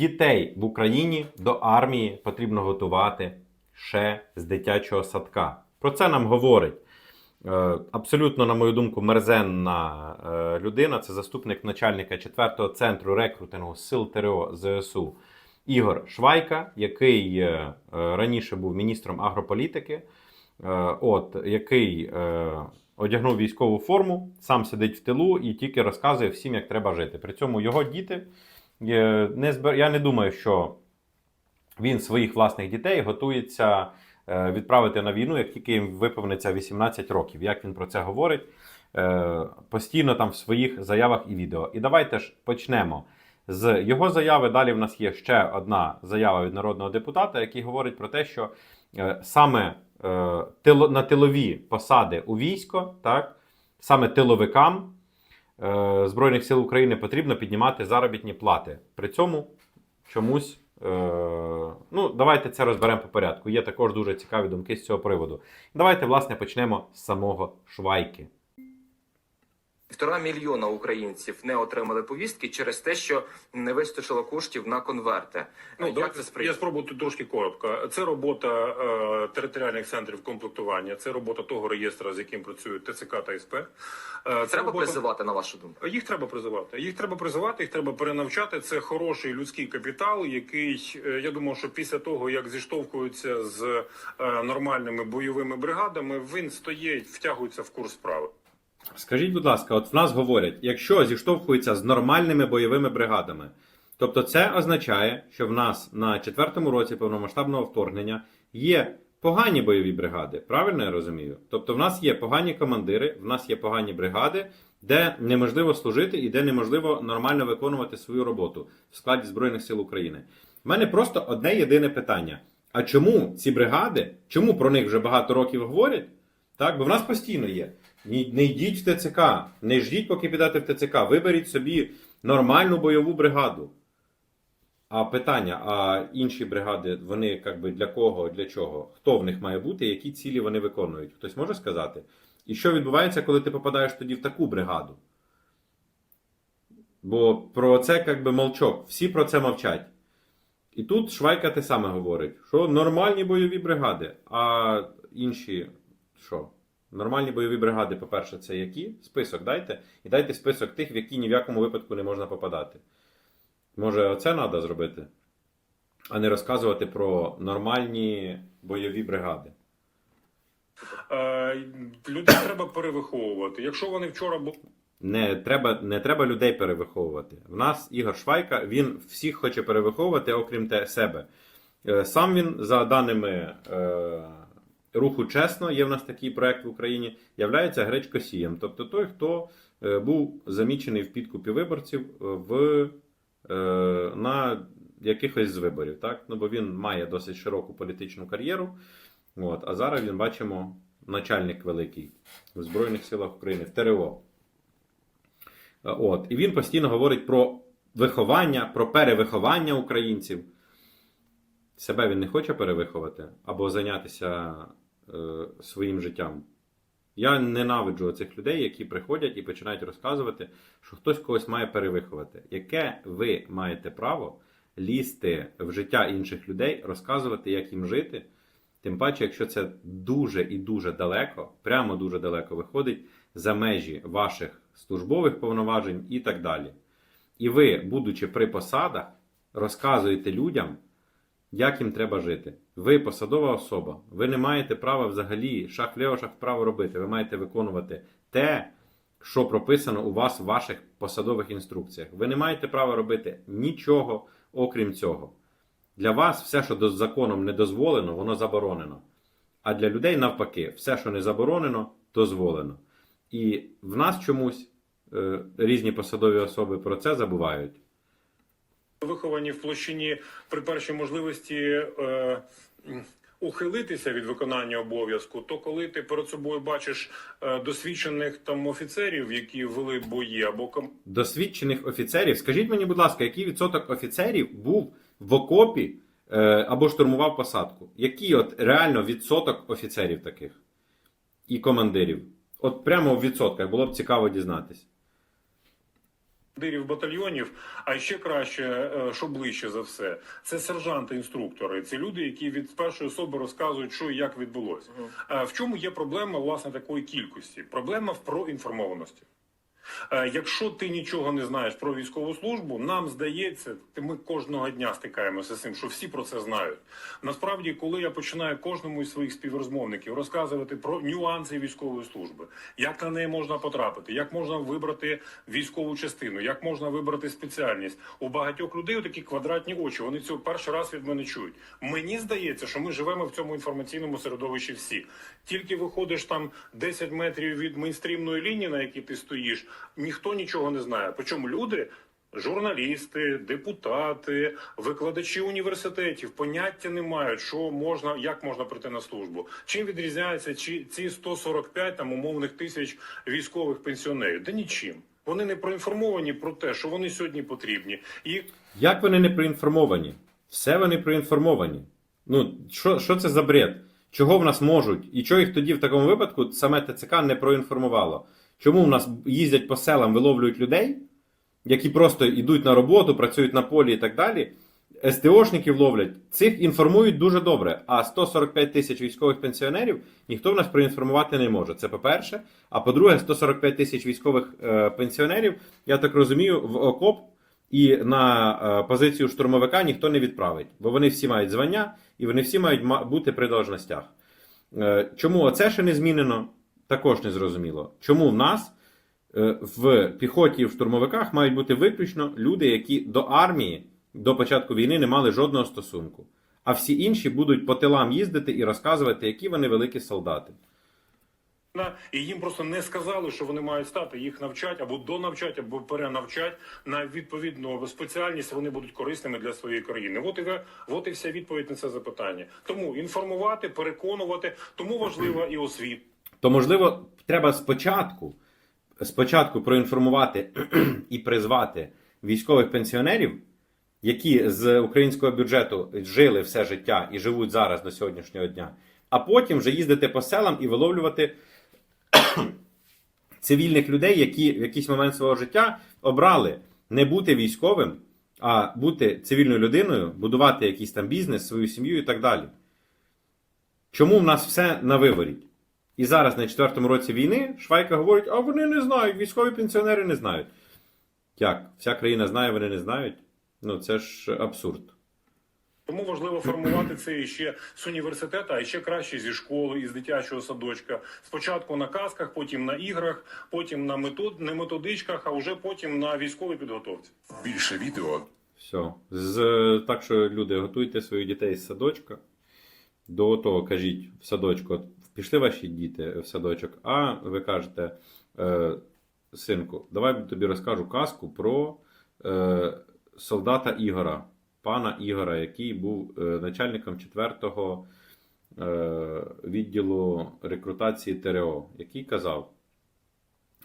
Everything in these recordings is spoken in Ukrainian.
Дітей в Україні до армії потрібно готувати ще з дитячого садка. Про це нам говорить е, абсолютно, на мою думку, мерзенна е, людина. Це заступник начальника 4-го центру рекрутингу Сил ТРО ЗСУ Ігор Швайка, який е, раніше був міністром агрополітики, от, який одягнув військову форму, сам сидить в тилу і тільки розказує всім, як треба жити. При цьому його діти. Е, Не збер... Я не думаю, що він своїх власних дітей готується е, відправити на війну, як тільки їм виповниться 18 років. Як він про це говорить е, постійно там в своїх заявах і відео. І давайте ж почнемо з його заяви. Далі в нас є ще одна заява від народного депутата, який говорить про те, що саме на тилові посади у військо, так, саме тиловикам Збройних сил України потрібно піднімати заробітні плати. При цьому чомусь. Е, ну, давайте це розберемо по порядку. Є також дуже цікаві думки з цього приводу. Давайте, власне, почнемо з самого Швайки. Півтора мільйона українців не отримали повістки через те, що не вистачило коштів на конверти. Ну, як давайте це я спробую тут трошки коротко. Це робота е, територіальних центрів комплектування, це робота того реєстру, з яким працюють ТЦК та СП. Е, Треба робота- призивати на вашу думку. Їх треба призивати. Їх треба призивати, їх треба перенавчати. Це хороший людський капітал, який е, я думаю, що після того як зіштовхуються з е, нормальними бойовими бригадами, він стоїть, втягується в курс справи. Скажіть, будь ласка, от в нас говорять, якщо зіштовхуються з нормальними бойовими бригадами, тобто це означає, що в нас на четвертому році повномасштабного вторгнення є погані бойові бригади. Правильно я розумію? Тобто, в нас є погані командири, в нас є погані бригади, де неможливо служити і де неможливо нормально виконувати свою роботу в складі Збройних сил України. У мене просто одне єдине питання: а чому ці бригади, чому про них вже багато років говорять? Так, бо в нас постійно є. Не йдіть в ТЦК, не ждіть, поки підете в ТЦК. Виберіть собі нормальну бойову бригаду. А питання: а інші бригади, вони як би для кого, для чого? Хто в них має бути, які цілі вони виконують? Хтось може сказати? І що відбувається, коли ти попадаєш тоді в таку бригаду? Бо про це як би молчок. Всі про це мовчать. І тут Швайка те саме говорить, що нормальні бойові бригади, а інші що? Нормальні бойові бригади, по-перше, це які? Список дайте. І дайте список тих, в які ні в якому випадку не можна попадати. Може, оце треба зробити, а не розказувати про нормальні бойові бригади. Е, людей треба перевиховувати. Якщо вони вчора були. Не треба, не треба людей перевиховувати. В нас Ігор Швайка, він всіх хоче перевиховувати, окрім те себе. Е, Сам він, за даними е, руху чесно, є в нас такий проект в Україні, являється гречкосієм. Тобто той, хто е, був замічений в підкупі виборців в, е, на якихось з виборів. Так? Ну, бо він має досить широку політичну кар'єру. От, а зараз він бачимо начальник великий в Збройних силах України, в ТРО. От. І він постійно говорить про виховання, про перевиховання українців. Себе він не хоче перевиховати або зайнятися е, своїм життям. Я ненавиджу цих людей, які приходять і починають розказувати, що хтось когось має перевиховати. Яке ви маєте право лізти в життя інших людей, розказувати, як їм жити? Тим паче, якщо це дуже і дуже далеко, прямо дуже далеко виходить за межі ваших службових повноважень і так далі. І ви, будучи при посадах, розказуєте людям, як їм треба жити. Ви посадова особа, ви не маєте права взагалі шаг вліво, шаг вправо робити. Ви маєте виконувати те, що прописано у вас в ваших посадових інструкціях. Ви не маєте права робити нічого окрім цього. Для вас все, що законом не дозволено, воно заборонено. А для людей навпаки, все, що не заборонено, дозволено. І в нас чомусь е, різні посадові особи про це забувають. Виховані в площині при першій можливості е, ухилитися від виконання обов'язку, то коли ти перед собою бачиш е, досвідчених там офіцерів, які вели бої, або ком... Досвідчених офіцерів, скажіть мені, будь ласка, який відсоток офіцерів був в окопі е, або штурмував посадку? Який от реально відсоток офіцерів таких і командирів? От прямо в відсотках було б цікаво дізнатись. Командирів батальйонів, а ще краще, е, що ближче за все, це сержанти-інструктори. Це люди, які від першої особи розказують, що і як відбулося. Е, В чому є проблема власне такої кількості? Проблема в проінформованості. Е, Якщо ти нічого не знаєш про військову службу, нам здається, ми кожного дня стикаємося з цим, що всі про це знають. Насправді, коли я починаю кожному із своїх співрозмовників розказувати про нюанси військової служби, як на неї можна потрапити, як можна вибрати військову частину, як можна вибрати спеціальність, у багатьох людей такі квадратні очі. Вони цього перший раз від мене чують. Мені здається, що ми живемо в цьому інформаційному середовищі всі. Тільки виходиш там 10 метрів від мейнстрімної лінії, на якій ти стоїш, ніхто нічого не знає. Причому люди. Журналісти, депутати, викладачі університетів поняття не мають, що можна, як можна прийти на службу. Чим відрізняються чи ці 145 там умовних тисяч військових пенсіонерів? Да нічим. Вони не проінформовані про те, що вони сьогодні потрібні. І Як вони не проінформовані? Все вони проінформовані. Ну, що, що це за бред? Чого в нас можуть? І чого їх тоді в такому випадку саме ТЦК не проінформувало? Чому в нас їздять по селам, виловлюють людей, які просто йдуть на роботу, працюють на полі і так далі? СТОшників ловлять, цих інформують дуже добре. А 145 тисяч військових пенсіонерів ніхто в нас проінформувати не може. Це по-перше. А по-друге, 145 тисяч військових е, пенсіонерів, я так розумію, в окоп і на е, позицію штурмовика ніхто не відправить, бо вони всі мають звання і вони всі мають бути при должностях. Е, Чому оце ще не змінено, також не зрозуміло. Чому в нас е, в піхоті і в штурмовиках мають бути виключно люди, які до армії до початку війни не мали жодного стосунку. А всі інші будуть по тилам їздити і розказувати, які вони великі солдати. і їм просто не сказали, що вони мають стати. Їх навчать або донавчать, або перенавчать на відповідну спеціальність. Вони будуть корисними для своєї країни. От і от і вся відповідь на це запитання. Тому інформувати, переконувати, тому важлива і освіта. То, можливо, треба спочатку, спочатку проінформувати і призвати військових пенсіонерів, які з українського бюджету жили все життя і живуть зараз до сьогоднішнього дня, а потім вже їздити по селам і виловлювати цивільних людей, які в якийсь момент свого життя обрали не бути військовим, а бути цивільною людиною, будувати якийсь там бізнес, свою сім'ю і так далі. Чому в нас все на виворіт? І зараз на четвертому році війни Швайка говорить, а вони не знають, військові пенсіонери не знають. Як? Вся країна знає, вони не знають. Ну, це ж абсурд. Тому важливо формувати це іще з університету, а ще краще зі школи, із дитячого садочка. Спочатку на казках, потім на іграх, потім на метод, не методичках, а вже потім на військовій підготовці. Більше відео Все. З, так що, люди, готуйте своїх дітей з садочка. До того кажіть в садочку, пішли ваші діти в садочок, а ви кажете, е, синку, давай тобі розкажу казку про е, солдата Ігора, пана Ігора, який був е, начальником 4-го е, відділу рекрутації ТРО, який казав,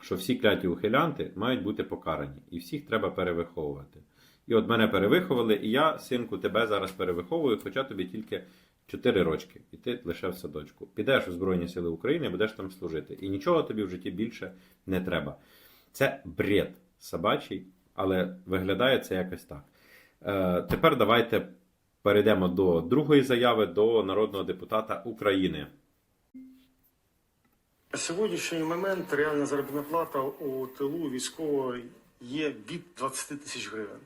що всі кляті ухилянти мають бути покарані, і всіх треба перевиховувати. І от мене перевиховали, і я, синку, тебе зараз перевиховую, хоча тобі тільки 4 рочки, і ти лише в садочку. Підеш у Збройні Сили України, будеш там служити. І нічого тобі в житті більше не треба. Це бред собачий, але виглядає це якось так. Е, тепер давайте перейдемо до другої заяви до народного депутата України. Сьогоднішній момент реальна заробітна плата у тилу військового є від 20 тисяч гривень.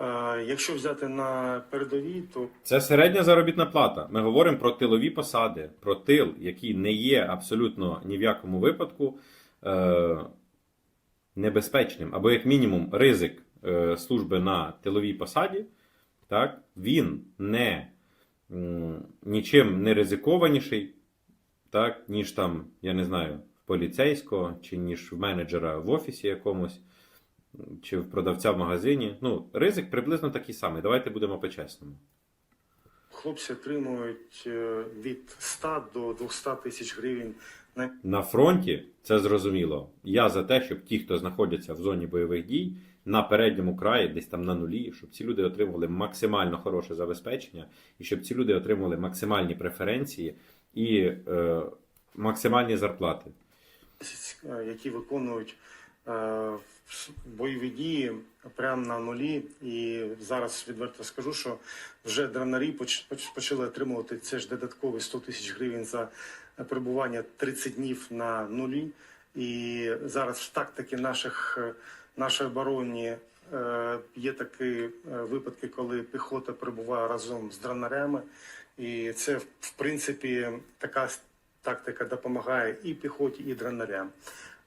Е, Якщо взяти на передовій, то Це середня заробітна плата. Ми говоримо про тилові посади, про тил, який не є абсолютно ні в якому випадку е, небезпечним, або, як мінімум, ризик е, служби на тиловій посаді, так, він не нічим не ризикованіший, так, ніж там, я не знаю, в поліцейського, чи ніж в менеджера в офісі якомусь, чи в продавця в магазині. Ну, ризик приблизно такий самий. Давайте будемо по-чесному. хлопці отримують е, від 100 до 200 тисяч гривень на На фронті це зрозуміло. Я за те, щоб ті, хто знаходяться в зоні бойових дій, на передньому краї, десь там на нулі, щоб ці люди отримували максимально хороше забезпечення, і щоб ці люди отримували максимальні преференції і е, максимальні зарплати. е, які виконують в бойові дії прямо на нулі. І зараз відверто скажу, що вже поч- почали отримувати це ж додаткові 100 тисяч гривень за перебування 30 днів на нулі. І зараз в тактики наших нашої оборони е, є такі е, випадки, коли піхота перебуває разом з дронарями. І це, в принципі, така тактика допомагає і піхоті, і дронарям.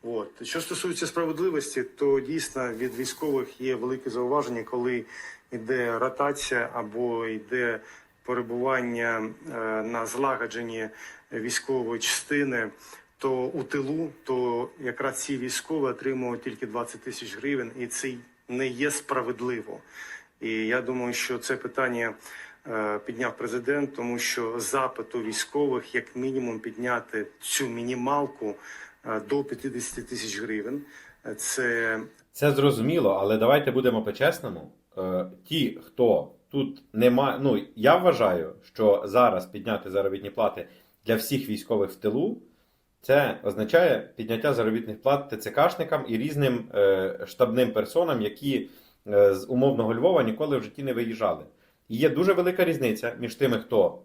От. Що стосується справедливості, то дійсно від військових є велике зауваження, коли йде ротація або йде перебування е, на злагодженні військової частини, то у тилу, то якраз ці військові отримують тільки 20 тисяч гривень, і це не є справедливо. І я думаю, що це питання е, підняв президент, тому що запит у військових як мінімум підняти цю мінімалку до 50 тисяч гривень. Е, Це Це зрозуміло, але давайте будемо по-чесному. Е, Ті, хто тут немає. Ну, я вважаю, що зараз підняти заробітні плати для всіх військових в тилу, це означає підняття заробітних плат ТЦКшникам і різним е, штабним персонам, які е, з умовного Львова ніколи в житті не виїжджали. І є дуже велика різниця між тими, хто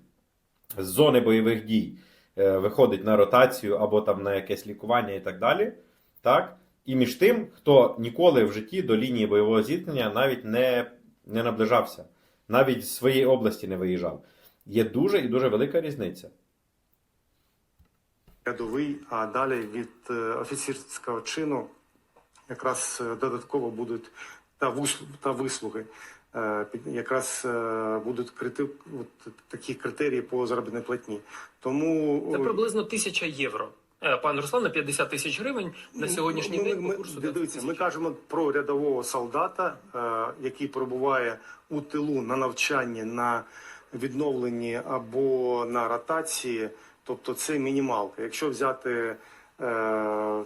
з зони бойових дій е, виходить на ротацію або там на якесь лікування і так далі. Так? І між тим, хто ніколи в житті до лінії бойового зіткнення навіть не, не наближався, навіть з своєї області не виїжджав. Є дуже і дуже велика різниця. рядовий, а далі від е, офіцерського чину якраз е, додатково будуть та вислуги. Е, Якраз е, будуть крити, такі критерії по заробітній платні. Тому Це приблизно тисяча євро. Е, Пан Руслан, на 50 тисяч гривень на сьогоднішній ми, день ми, курсу ми, дивіться, ми кажемо про рядового солдата, який перебуває у тилу на навчанні, на відновленні або на ротації. Тобто це мінімалка. Якщо взяти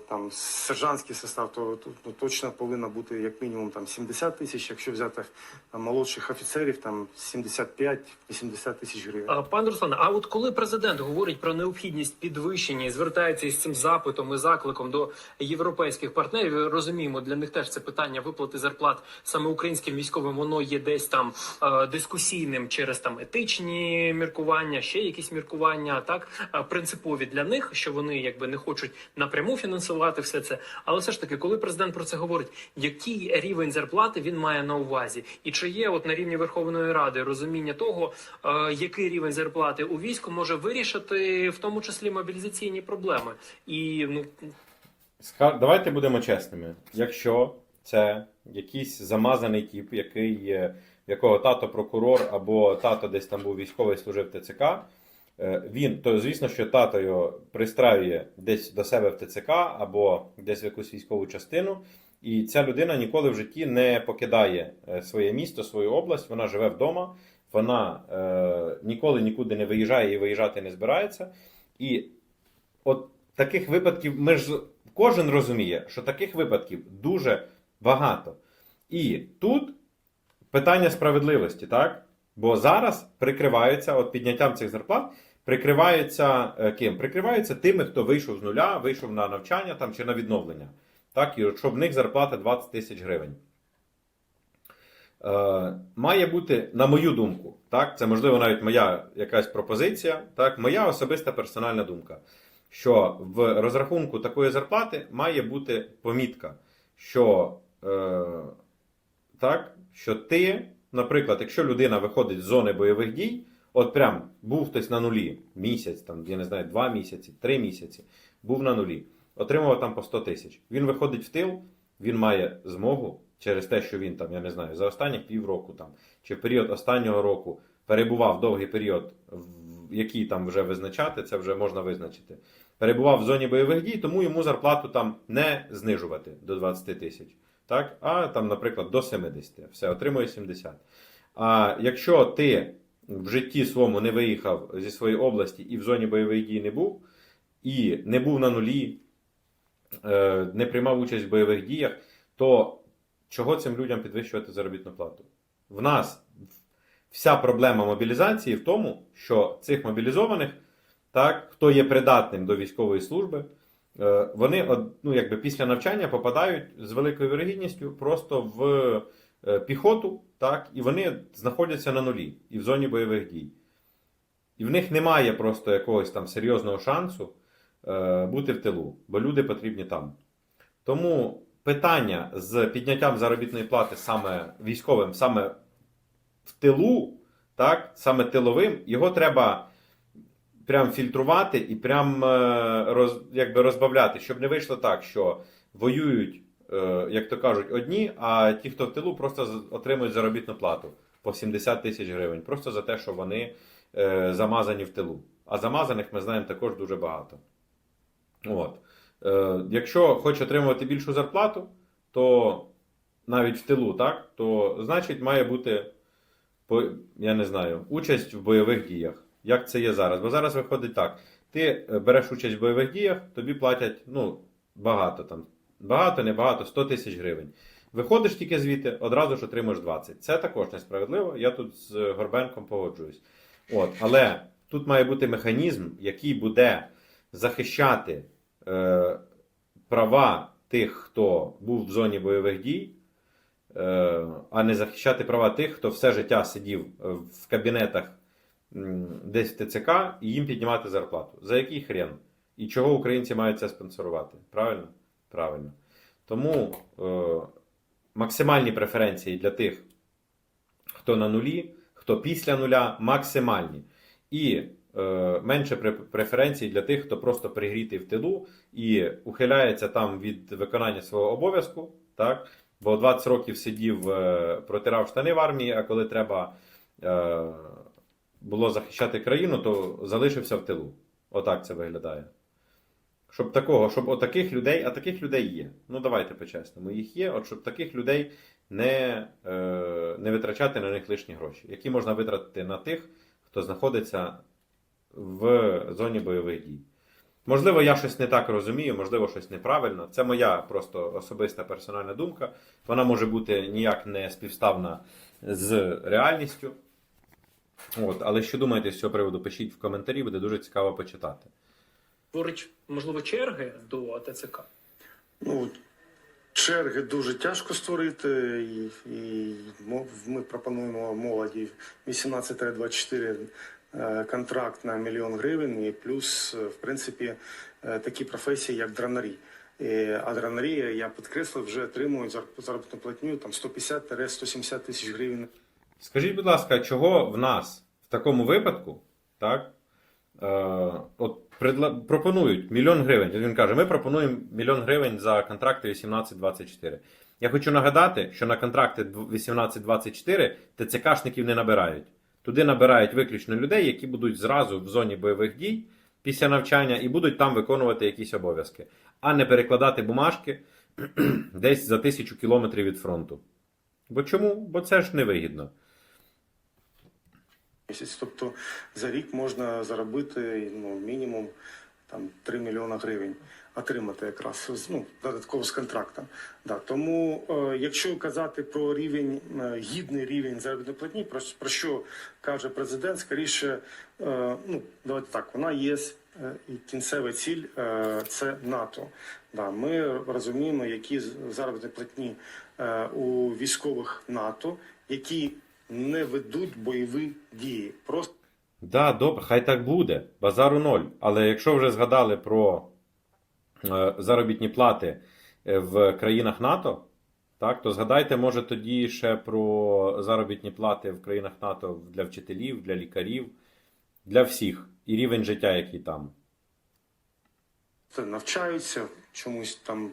там сержантський состав, то, то, то точно повинно бути як мінімум там 70 тисяч. Якщо взяти там, молодших офіцерів, там 75-80 тисяч гривень. Пан Руслан, а от коли президент говорить про необхідність підвищення і звертається із цим запитом і закликом до європейських партнерів, розуміємо, для них теж це питання виплати зарплат саме українським військовим, воно є десь там е, дискусійним через там етичні міркування, ще якісь міркування, так е, принципові для них, що вони якби не хочуть напряму фінансувати все це. Але все ж таки, коли президент про це говорить, який рівень зарплати він має на увазі, і чи є от на рівні Верховної Ради розуміння того, е, який рівень зарплати у війську може вирішити в тому числі мобілізаційні проблеми, і ну Давайте будемо чесними. Якщо це якийсь замазаний тіп, який, якого тато прокурор або тато десь там був військовий, служив ТЦК, він, то звісно, що тато його пристраює десь до себе в ТЦК або десь в якусь військову частину. І ця людина ніколи в житті не покидає е, своє місто, свою область, вона живе вдома, вона е, ніколи нікуди не виїжджає і виїжджати не збирається. І от таких випадків ми ж кожен розуміє, що таких випадків дуже багато. І тут питання справедливості, так? Бо зараз прикриваються от підняттям цих зарплат, прикриваються е, ким? Прикриваються тими, хто вийшов з нуля, вийшов на навчання там, чи на відновлення. Так, і щоб в них зарплата 20 тисяч гривень. Е, має бути, на мою думку, так, це можливо навіть моя якась пропозиція, так, моя особиста персональна думка, що в розрахунку такої зарплати має бути помітка, що, е, так, що ти, наприклад, якщо людина виходить з зони бойових дій, от прям був хтось на нулі місяць, там, я не знаю, два місяці, три місяці, був на нулі, отримував там по 100 тисяч. Він виходить в тил, він має змогу через те, що він там, я не знаю, за останніх півроку там, чи в період останнього року перебував довгий період, який там вже визначати, це вже можна визначити. Перебував в зоні бойових дій, тому йому зарплату там не знижувати до 20 тисяч. Так? А там, наприклад, до 70. Все, отримує 70. А якщо ти в житті своєму не виїхав зі своєї області і в зоні бойових дій не був, і не був на нулі, е, не приймав участь в бойових діях, то чого цим людям підвищувати заробітну плату? В нас вся проблема мобілізації в тому, що цих мобілізованих, так, хто є придатним до військової служби, вони ну, якби після навчання попадають з великою вірогідністю просто в е, піхоту, так, і вони знаходяться на нулі і в зоні бойових дій. І в них немає просто якогось там серйозного шансу е, бути в тилу, бо люди потрібні там. Тому питання з підняттям заробітної плати саме військовим, саме в тилу, так, саме тиловим, його треба прям фільтрувати і прям е, роз, якби розбавляти, щоб не вийшло так, що воюють, е, як то кажуть, одні, а ті, хто в тилу, просто отримують заробітну плату по 70 тисяч гривень, просто за те, що вони е, замазані в тилу. А замазаних ми знаємо також дуже багато. От. Якщо хоче отримувати більшу зарплату, то навіть в тилу, так, то значить має бути, я не знаю, участь в бойових діях. Як це є зараз? Бо зараз виходить так: ти е, береш участь в бойових діях, тобі платять ну, багато там. Багато, небагато, 100 тисяч гривень. Виходиш тільки звідти, одразу ж отримуєш 20. Це також несправедливо. Я тут з Горбенком погоджуюсь. От, але тут має бути механізм, який буде захищати е, права тих, хто був в зоні бойових дій, е, а не захищати права тих, хто все життя сидів е, в кабінетах десь в ТЦК і їм піднімати зарплату. За який хрен? І чого українці мають це спонсорувати? Правильно? Правильно. Тому е, максимальні преференції для тих, хто на нулі, хто після нуля, максимальні. І е, менше пре- преференцій для тих, хто просто пригрітий в тилу і ухиляється там від виконання свого обов'язку, так? бо 20 років сидів, е, протирав штани в армії, а коли треба е, було захищати країну, то залишився в тилу. Отак це виглядає. Щоб такого, щоб отаких людей, а таких людей є. Ну давайте по-чесному, їх є, от щоб таких людей не, е, не витрачати на них лишні гроші, які можна витратити на тих, хто знаходиться в зоні бойових дій. Можливо, я щось не так розумію, можливо, щось неправильно. Це моя просто особиста персональна думка. Вона може бути ніяк не співставна з реальністю. От, але що думаєте з цього приводу? Пишіть в коментарі, буде дуже цікаво почитати. Говорить, можливо, черги до ТЦК. Ну, черги дуже тяжко створити, і, і ми пропонуємо молоді 18-24 е, контракт на мільйон гривень, і плюс, е, в принципі, е, такі професії, як дранарі. А дранарі, я підкреслив, вже отримують зар- заробітну платню там 150-170 тисяч гривень. Скажіть, будь ласка, чого в нас в такому випадку, так, е, от пропонують мільйон гривень. Він каже, ми пропонуємо мільйон гривень за контракти 18-24. Я хочу нагадати, що на контракти 18-24 ТЦКшників не набирають. Туди набирають виключно людей, які будуть зразу в зоні бойових дій після навчання і будуть там виконувати якісь обов'язки, а не перекладати бумажки десь за тисячу кілометрів від фронту. Бо чому? Бо це ж невигідно. Місяць. Тобто за рік можна заробити ну, мінімум там, 3 мільйона гривень. Отримати якраз ну, додатково з контрактом. Да, тому, е, якщо казати про рівень, е, гідний рівень заробітної платні, про, про що каже президент, скоріше, е, ну, давайте так, вона є е, і кінцева ціль е, це НАТО. Да, ми розуміємо, які заробітні платні е, у військових НАТО, які не ведуть бойові дії. Просто Да, добре, хай так буде. Базару ноль. Але якщо вже згадали про е, заробітні плати е, в країнах НАТО, так, то згадайте, може, тоді ще про заробітні плати в країнах НАТО для вчителів, для лікарів, для всіх, і рівень життя, який там. навчаються чомусь там,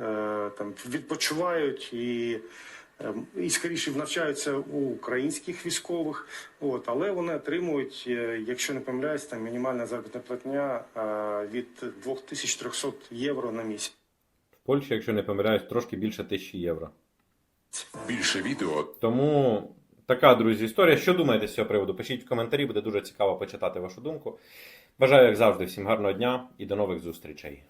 е, там відпочивають і, і скоріше навчаються у українських військових. От, але вони отримують, е, якщо не помиляюсь, там мінімальна заробітна платня е, від 2300 євро на місяць. В Польщі, якщо не помиляюсь, трошки більше тисячі євро. Більше відео Тому така, друзі, історія. Що думаєте з цього приводу? Пишіть в коментарі, буде дуже цікаво почитати вашу думку. Бажаю, як завжди, всім гарного дня і до нових зустрічей.